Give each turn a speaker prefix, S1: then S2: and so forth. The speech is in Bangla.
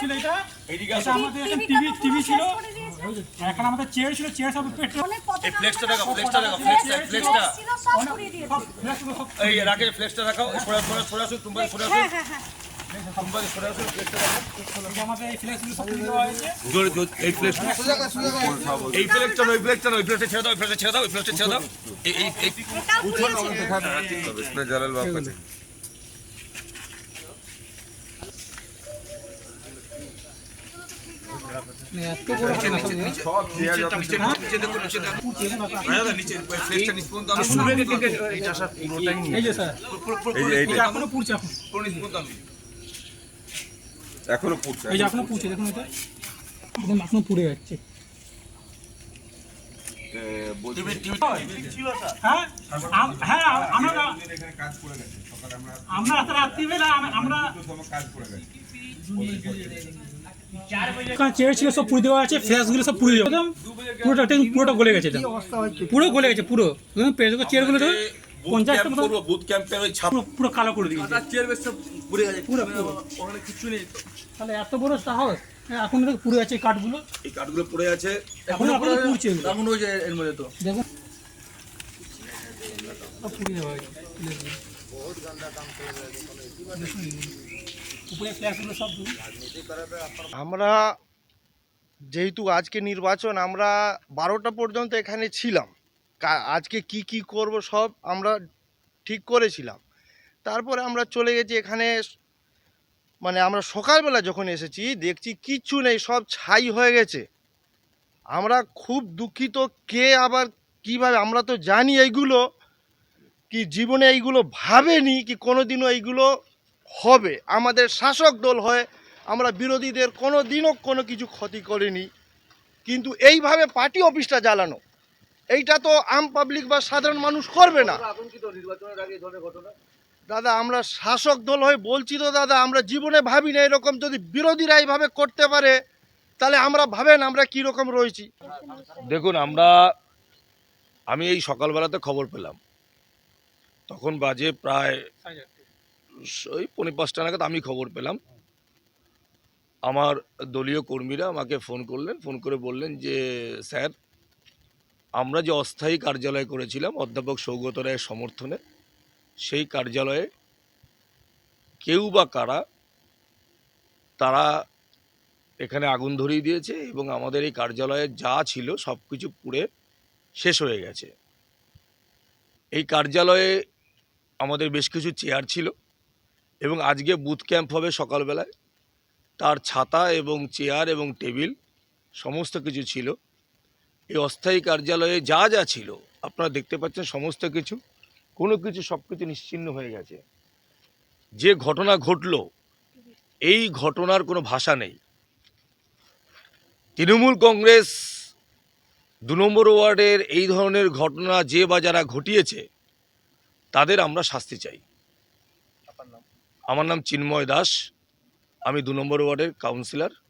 S1: ছিল এটা আমাদের এখানে টিভি টিভি ছিল এখানে আমাদের চেয়ার ছিল চেয়ার সব পেট্রোল
S2: এই ফ্লেক্সটা
S3: আমাদের
S2: ফ্লেক্সটা
S3: ফ্লেক্স
S2: ফ্লেক্সটা, ফ্লেক্সটা। এই রাখে ফ্লেক্সটা সরে সরে সরে সরে
S3: হ্যাঁ, হ্যাঁ, হ্যাঁ।
S2: সরে রাখো
S1: এই
S2: ফ্লেক্সটা এই ফ্লেক্সটা নয়, ওই ফ্লেক্সটা নয়, ওই ফ্লেক্সটা ছেড়ে দাও ওই ফ্লেক্সটা ছেড়ে দাও ওই ফ্লেক্সটা ছেড়ে দাও এই এই এই
S3: এটাও
S1: এখনও পুড়ছে
S4: পুড়ছে
S1: দেখুন এটা পুড়ে যাচ্ছে
S2: টিভি টিভি
S1: হ্যাঁ আম- হ্যাঁ আমরা রাত্রিবেলা আমরা চেয়ার সব পুড়ে দেওয়া আছে ফ্ল্যাশগুলো সব পুড়ে দেওয়া একদম পুরোটা পুরোটা গলে গেছে পুরো গলে গেছে পুরো একদম চেয়ারগুলো তো পঞ্চাশটা মতো
S2: বুথ
S1: পুরো পুরো কালো করে দিয়েছে পুরো পুরো
S2: ওখানে কিছু নেই
S1: তাহলে এত বড় সাহস হ্যাঁ, এখন তো পুড়ে আছে কাঠগুলো।
S2: এই কাঠগুলো পড়ে আছে।
S1: এখন এখন পুড়ছে
S2: এখন ওই যে এর মধ্যে তো।
S1: দেখুন হয়েছে দেখুন, উপরে ফ্ল্যাশগুলো সব
S5: আমরা যেহেতু আজকে নির্বাচন আমরা বারোটা পর্যন্ত এখানে ছিলাম। আজকে কি কি করব সব আমরা ঠিক করেছিলাম। তারপরে আমরা চলে গেছি এখানে মানে আমরা সকালবেলা যখন এসেছি, দেখছি কিচ্ছু নেই, সব ছাই হয়ে গেছে। আমরা খুব দুঃখিত, কে আবার কীভাবে, আমরা তো জানি এইগুলো, কি জীবনে এইগুলো ভাবেনি, কি কোনোদিনও এইগুলো হবে। আমাদের শাসক দল হয়, আমরা বিরোধীদের কোনো দিনও কোনো কিছু ক্ষতি করিনি। কিন্তু এইভাবে পার্টি অফিসটা জ্বালানো, এইটা তো আম পাবলিক বা সাধারণ মানুষ করবে না। দাদা, আমরা শাসক দল হয়ে বলছি তো দাদা, আমরা জীবনে ভাবি না এরকম যদি বিরোধীরা এইভাবে করতে পারে, তাহলে আমরা ভাবেন আমরা কি রকম রয়েছি।
S2: দেখুন, আমরা, আমি এই সকালবেলাতে খবর পেলাম। তখন বাজে প্রায় ওই পৌনে পাঁচটা নাগাদ আমি খবর পেলাম। আমার দলীয় কর্মীরা আমাকে ফোন করলেন, ফোন করে বললেন যে, স্যার, আমরা যে অস্থায়ী কার্যালয় করেছিলাম, অধ্যাপক সৌগত রায়ের সমর্থনে সেই কার্যালয়ে কেউ বা কারা তারা এখানে আগুন ধরিয়ে দিয়েছে এবং আমাদের এই কার্যালয়ে যা ছিল সব কিছু পুড়ে শেষ হয়ে গেছে। এই কার্যালয়ে আমাদের বেশ কিছু চেয়ার ছিল এবং আজকে বুথ ক্যাম্প হবে সকালবেলায়। তার ছাতা এবং চেয়ার এবং টেবিল সমস্ত কিছু ছিল। এই অস্থায়ী কার্যালয়ে যা যা ছিল, আপনারা দেখতে পাচ্ছেন সমস্ত কিছু। কোনো কিছু সব কিছু নিশ্চিন্ন হয়ে গেছে। যে ঘটনা ঘটলো এই ঘটনার কোনো ভাষা নেই। তৃণমূল কংগ্রেস দু নম্বর ওয়ার্ডের এই ধরনের ঘটনা যে বা যারা ঘটিয়েছে তাদের আমরা শাস্তি চাই। আমার নাম চিন্ময় দাস। আমি দু নম্বর ওয়ার্ডের কাউন্সিলর।